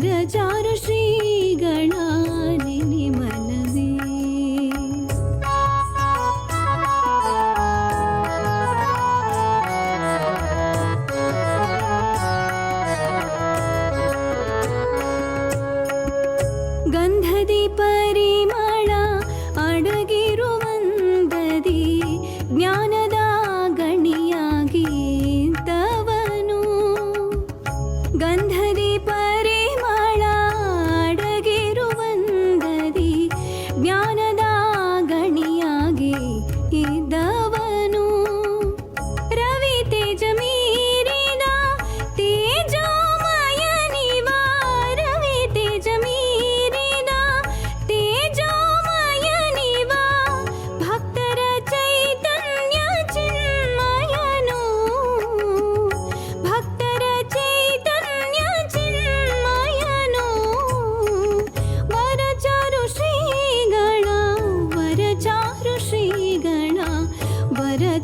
വരചാരു ശ്രീ ഗണാനിനി മനവേ ഗന്ധദീപരിമള അടകി जरा